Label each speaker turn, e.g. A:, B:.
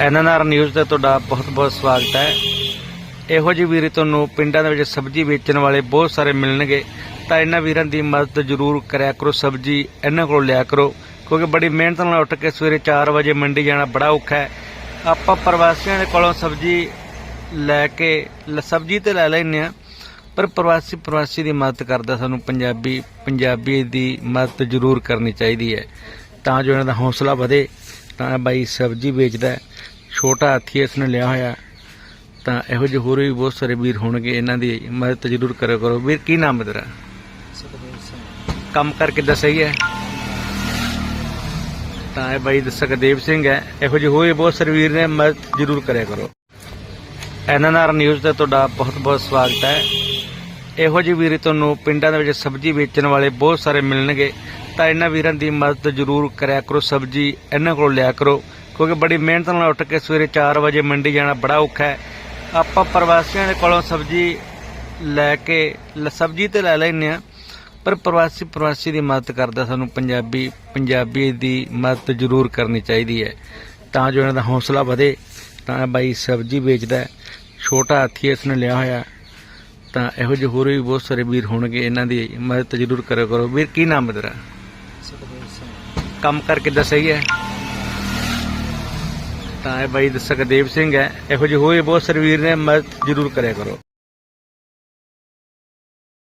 A: NNR news ਤੇ ਤੁਹਾਡਾ ਬਹੁਤ-ਬਹੁਤ ਸਵਾਗਤ ਹੈ। ਇਹੋ ਜਿਹੇ ਵੀਰ ਤੁਹਾਨੂੰ ਪਿੰਡਾਂ ਦੇ ਵਿੱਚ ਸਬਜ਼ੀ ਵੇਚਣ ਵਾਲੇ ਬਹੁਤ ਸਾਰੇ ਮਿਲਣਗੇ। ਤਾਂ ਇਹਨਾਂ ਵੀਰਾਂ ਦੀ ਮਦਦ ਜ਼ਰੂਰ ਕਰਿਆ ਕਰੋ, ਸਬਜ਼ੀ ਇਹਨਾਂ ਕੋਲ ਲਿਆ ਕਰੋ। ਕਿਉਂਕਿ ਬੜੀ ਮਿਹਨਤ ਨਾਲ ਉੱਠ ਕੇ ਸਵੇਰੇ 4 ਵਜੇ ਮੰਡੀ ਜਾਣਾ ਬੜਾ ਔਖਾ ਹੈ। ਆਪਾਂ ਪ੍ਰਵਾਸੀਆਂ ਦੇ ਕੋਲੋਂ ਸਬਜ਼ੀ ਲੈ ਕੇ ਸਬਜ਼ੀ ਤੇ ਲੈ ਲੈਂਦੇ ਆ ਪਰ ਪ੍ਰਵਾਸੀ ਪ੍ਰਵਾਸੀ ਦੀ ਮਦਦ ਕਰਦਾ ਸਾਨੂੰ ਪੰਜਾਬੀ ਪੰਜਾਬੀ ਦੀ ਮਦਦ ਜ਼ਰੂਰ ਕਰਨੀ ਚਾਹੀਦੀ ਹੈ। ਤਾਂ ਜੋ ਇਹਨਾਂ ਦਾ ਹੌਸਲਾ ਵਧੇ। ਤਾਂ ਇਹ ਬਾਈ ਸਬਜ਼ੀ ਵੇਚਦਾ। ਛੋਟਾ ਹਾਥੀ ਇਸ ਨੇ ਲਿਆ ਹੋਇਆ। ਤਾਂ ਇਹੋ ਜਿਹੇ ਹੋਰ ਵੀ ਬਹੁਤ ਸਾਰੇ ਵੀਰ ਹੋਣਗੇ ਇਹਨਾਂ ਦੀ ਮਦਦ ਜ਼ਰੂਰ ਕਰਿਆ ਕਰੋ। ਵੀਰ ਕੀ ਨਾਮ ਹੈ ਤੇਰਾ? ਕੰਮ ਕਰਕੇ ਦੱਸਈ ਹੈ ਤਾਂ ਇਹ ਬਾਈ ਸੁਖਦੇਵ ਸਿੰਘ ਹੈ। ਇਹੋ ਜਿਹੇ ਹੋਏ ਬਹੁਤ ਸਾਰੇ ਵੀਰ ਨੇ ਮਦਦ ਜ਼ਰੂਰ ਕਰਿਆ ਕਰੋ। ਐਨਐਨਆਰ ਨਿਊਜ਼ ਤੇ ਤੁਹਾਡਾ ਬਹੁਤ-ਬਹੁਤ ਸਵਾਗਤ ਹੈ। ਇਹੋ ਜਿਹੇ ਵੀਰ ਤੁਹਾਨੂੰ ਪਿੰਡਾਂ ਦੇ ਵਿੱਚ ਸਬਜ਼ੀ ਵੇਚਣ ਵਾਲੇ ਬਹੁਤ ਸਾਰੇ ਮਿਲਣਗੇ। ਤਾਂ ਇਹਨਾਂ ਵੀਰਾਂ ਦੀ ਮਦਦ ਜ਼ਰੂਰ ਕਰਿਆ ਕਰੋ, ਸਬਜ਼ੀ ਇਹਨਾਂ ਕੋਲੋਂ ਲਿਆ ਕਰੋ, ਕਿਉਂਕਿ ਬੜੀ ਮਿਹਨਤ ਨਾਲ ਉੱਠ ਕੇ ਸਵੇਰੇ 4 ਵਜੇ ਮੰਡੀ ਜਾਣਾ ਬੜਾ ਔਖਾ ਹੈ। ਆਪਾਂ ਪ੍ਰਵਾਸੀਆਂ ਦੇ ਕੋਲੋਂ ਸਬਜ਼ੀ ਲੈ ਕੇ ਲ- ਸਬਜ਼ੀ ਤੇ ਲੈ ਲੈਂਦੇ ਆ ਪਰ ਪ੍ਰਵਾਸੀ ਪ੍ਰਵਾਸੀ ਦੀ ਮਦਦ ਕਰਦਾ ਸਾਨੂੰ ਪੰਜਾਬੀ ਪੰਜਾਬੀ ਦੀ ਮਦਦ ਜ਼ਰੂਰ ਕਰਨੀ ਚਾਹੀਦੀ ਹੈ। ਤਾਂ ਜੋ ਇਹਨਾਂ ਦਾ ਹੌਸਲਾ ਵਧੇ, ਤਾਂ ਬਾਈ ਸਬਜ਼ੀ ਵੇਚਦਾ ਛੋਟਾ ਹਾਥੀ ਇਸ ਨੇ ਲਿਆ ਹੋਇਆ। ਤਾਂ ਇਹੋ ਜਿਹੇ ਹੋਰ ਵੀ ਬਹੁਤ ਸਾਰੇ ਵੀਰ ਹੋਣਗੇ, ਇਹਨਾਂ ਦੀ ਮਦਦ ਜ਼ਰੂਰ ਕਰਿਆ ਕਰੋ। ਵੀਰ, ਕੀ ਨਾਮ ਹੈ ਤੇਰਾ?
B: ਸੁਖਦੇਵ ਸਿੰਘ
A: ਕੰਮ ਕਰਕੇ ਦੱਸਈ ਹੈ। ਤਾਂ ਇਹ ਬਾਈ ਸੁਖਦੇਵ ਸਿੰਘ ਹੈ। ਇਹੋ ਜਿਹੇ ਹੋਏ ਬਹੁਤ ਸਾਰੇ ਨੇ, ਮਦਦ ਜ਼ਰੂਰ ਕਰਿਆ ਕਰੋ।